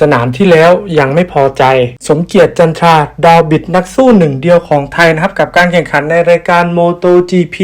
สนามที่แล้วยังไม่พอใจ สมเกียรติจันทราดาวบิดนักสู้หนึ่งเดียวของไทยนะครับ กับการแข่งขันในรายการ MotoGP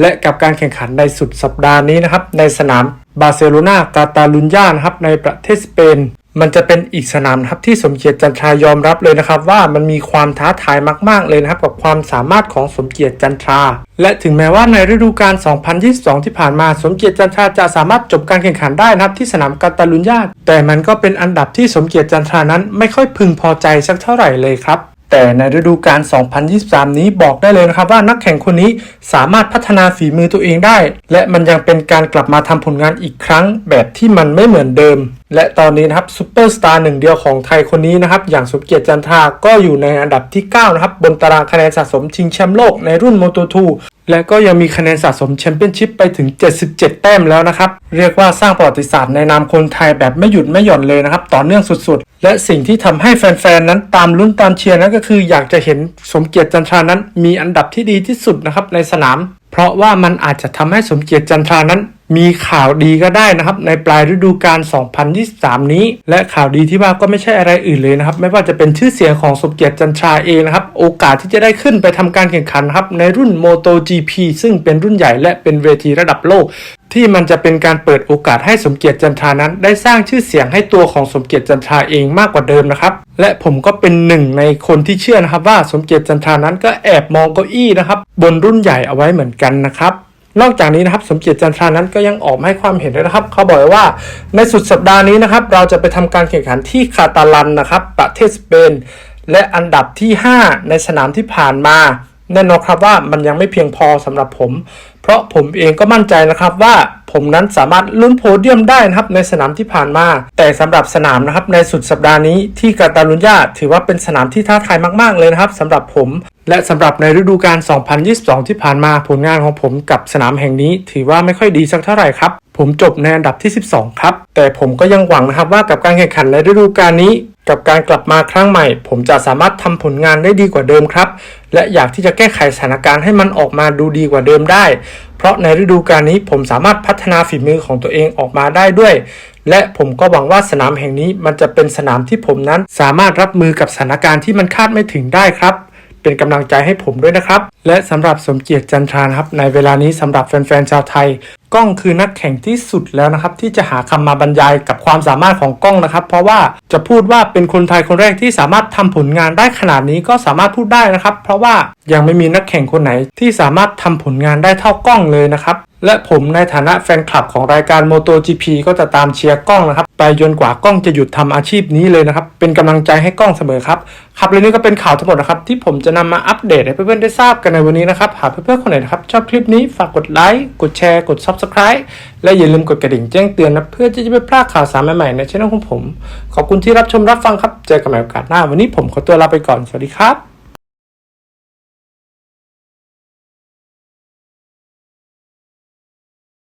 และกับการแข่งขันในสุดสัปดาห์นี้นะครับ ในสนามบาร์เซโลนากาตาลุญญานะครับในประเทศสเปน มันจะเป็นอีกสนามครับที่สมเกียรติจันทรายอมรับเลยนะครับ ว่ามันมีความท้าทายมาก ๆ เลยนะครับ กับความสามารถของสมเกียรติจันทรา และถึงแม้ว่าในฤดูกาล 2022 ที่ผ่านมาสมเกียรติจันทราจะสามารถจบการแข่งขันได้นะครับที่สนามกาตาลุญญาแต่มันก็เป็นอันดับที่สมเกียรติจันทรานั้นไม่ค่อยพึงพอใจสักเท่าไหร่เลยครับแต่ในฤดูกาล 2023 นี้บอกได้เลยนะครับว่านักแข่งคนนี้สามารถพัฒนาฝีมือตัวเองได้ และมันยังเป็นการกลับมาทำผลงานอีกครั้งแบบที่มันไม่เหมือนเดิมและตอนนี้นะครับซูเปอร์สตาร์หนึ่งเดียวของไทยคนนี้นะครับ อย่างสมเกียรติจันทราก็อยู่ในอันดับที่ 9 นะครับ บนตารางคะแนนสะสมชิงแชมป์โลกในรุ่น Moto2 และก็ยังมีคะแนนสะสมแชมเปี้ยนชิพไปถึง 77 แต้มแล้วนะครับ เรียกว่าสร้างประวัติศาสตร์ในนามคนไทยแบบไม่หยุดไม่หย่อนเลยนะครับ ต่อเนื่องสุดๆ และสิ่งที่ทำให้แฟนๆ นั้นตามลุ้นตามเชียร์นั่นก็คืออยากจะเห็นสมเกียรติจันทรานั้น มีอันดับที่ดีที่สุดนะครับในสนาม เพราะว่ามันอาจจะทำให้สมเกียรติจันทรานั้น มีข่าวดีก็ได้นะครับ ในปลายฤดูกาล 2023 นี้ และข่าวดีที่ว่าก็ไม่ใช่อะไรอื่นเลยนะครับ ไม่ว่าจะเป็นชื่อเสียงของสมเกียรติจันทราเองนะครับ โอกาสที่จะได้ขึ้นไปทำการแข่งขันครับในรุ่น MotoGP ซึ่งเป็นรุ่นใหญ่และเป็นเวทีระดับโลก ที่มันจะเป็นการเปิดโอกาสให้สมเกียรติจันทรานั้น ได้สร้างชื่อเสียงให้ตัวของสมเกียรติจันทราเองมากกว่าเดิมนะครับและผมก็เป็นหนึ่งในคนที่เชื่อนะครับว่าสมเกียรติจันทรานั้นก็แอบมองเก้าอี้นะครับบนรุ่นใหญ่เอาไว้เหมือนกันนะครับ นอกจากนี้นะครับสมเกียรติจันทรานั้นก็ยังออกมาให้ความเห็นด้วยนะครับเขาบอกว่าในสุดสัปดาห์นี้นะครับ เราจะไปทำการแข่งขันที่คาตาลันนะครับ ประเทศสเปน และอันดับที่ 5 ในสนามที่ผ่านมาแน่นอนครับว่ามันยังไม่เพียงพอสำหรับผม เพราะผมเองก็มั่นใจนะครับว่า มนั้นสามารถลุ้นโพเดียมได้นะครับในสนามที่ผ่านมา แต่สำหรับสนามนะครับในสุดสัปดาห์นี้ที่กาตาลุญญาถือว่าเป็นสนามที่ท้าทายมาก ๆ เลยนะครับสำหรับผม และสำหรับในฤดูกาล 2022 ที่ผ่านมาผลงานของผมกับสนามแห่งนี้ ถือว่าไม่ค่อยดีสักเท่าไหร่ครับผมจบในอันดับที่ 12 ครับ แต่ผมก็ยังหวังนะครับว่ากับการแข่งขันในฤดูกาลนี้ กับการกลับมาครั้งใหม่ ผมจะสามารถทำผลงานได้ดีกว่าเดิมครับ และอยากที่จะแก้ไขสถานการณ์ให้มันออกมาดูดีกว่าเดิมได้ ราะในฤดูกาลนี้ผมสามารถพัฒนาฝีมือของตัวเองออกมาได้ด้วย และผมก็หวังว่าสนามแห่งนี้มันจะเป็นสนามที่ผมนั้นสามารถรับมือกับสถานการณ์ที่มันคาดไม่ถึงได้ครับ เป็นกำลังใจให้ผมด้วยนะครับ และสำหรับสมเกียรติจันทรานะครับ ในเวลานี้สำหรับแฟนๆชาวไทยกล้องคือนักแข่งที่สุดแล้วนะครับ ที่จะหาคำมาบรรยายกับความสามารถของกล้องนะครับ เพราะว่าจะพูดว่าเป็นคนไทยคนแรกที่สามารถทำผลงานได้ขนาดนี้ก็สามารถพูดได้นะครับ เพราะว่ายังไม่มีนักแข่งคนไหนที่สามารถทำผลงานได้เท่ากล้องเลยนะครับ และผมในฐานะแฟนคลับของรายการ MotoGP ก็จะตามเชียร์กล้องนะครับ ไปจนกว่ากล้องจะหยุดทำอาชีพนี้เลยนะครับ เป็นกำลังใจให้กล้องเสมอครับครับและนี่ก็เป็นข่าวทั้งหมดนะครับ ที่ผมจะนำมาอัปเดตให้เพื่อนๆได้ทราบกันในวันนี้นะครับ หากเพื่อนๆคนไหนนะครับ ชอบคลิปนี้ฝากกดไลค์กดแชร์กด Subscribe และอย่าลืมกดกระดิ่งแจ้งเตือนนะเพื่อที่จะไม่พลาดข่าวสารใหม่ๆในช่องของผม ขอบคุณที่รับชมรับฟังครับเจอกันใหม่โอกาสหน้า วันนี้ผมขอตัวลาไปก่อนสวัสดีครับ